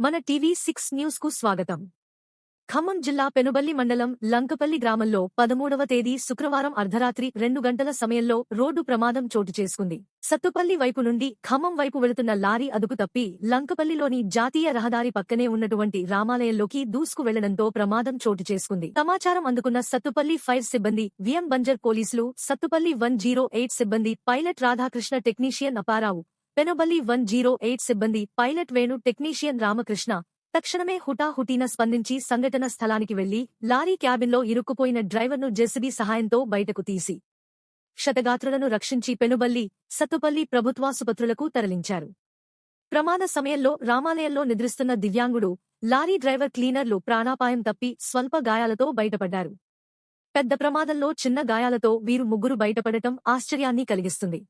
మన TV six న్యూస్కు స్వాగతం. ఖమ్మం జిల్లా పెనుబల్లి మండలం లంకపల్లి గ్రామంలో పదమూడవ తేదీ శుక్రవారం అర్ధరాత్రి రెండు గంటల సమయంలో రోడ్డు ప్రమాదం చోటు చేసుకుంది. సత్తుపల్లి వైపు నుండి ఖమ్మం వైపు వెళుతున్న లారీ అదుపు తప్పి లంకపల్లిలోని జాతీయ రహదారి పక్కనే ఉన్నటువంటి రామాలయంలోకి దూసుకు వెళ్ళడంతో ప్రమాదం చోటు చేసుకుంది. సమాచారం అందుకున్న సత్తుపల్లి ఫైర్ సిబ్బంది విఎం బంజర్ పోలీసులు సత్తుపల్లి వన్ జీరో ఎయిట్ సిబ్బంది pilot Radhakrishna technician Apparao Penaballi one zero eight సిబ్బంది పైలట్ వేణు టెక్నీషియన్ రామకృష్ణ తక్షణమే హుటాహుటీన స్పందించి సంఘటన స్థలానికి వెళ్ళి లారీ క్యాబిన్లో ఇరుక్కుపోయిన డ్రైవర్ను జెసిబీ సహాయంతో బయటకు తీసి క్షతగాత్రులను రక్షించి పెనుబల్లి సత్తుపల్లి ప్రభుత్వాసుపత్రులకు తరలించారు. ప్రమాద సమయంలో రామాలయంలో నిద్రిస్తున్న దివ్యాంగుడు లారీ డ్రైవర్ క్లీనర్లు ప్రాణాపాయం తప్పి స్వల్ప గాయాలతో బయటపడ్డారు. పెద్ద ప్రమాదంలో చిన్న గాయాలతో వీరు ముగ్గురు బయటపడటం ఆశ్చర్యాన్ని కలిగిస్తుంది.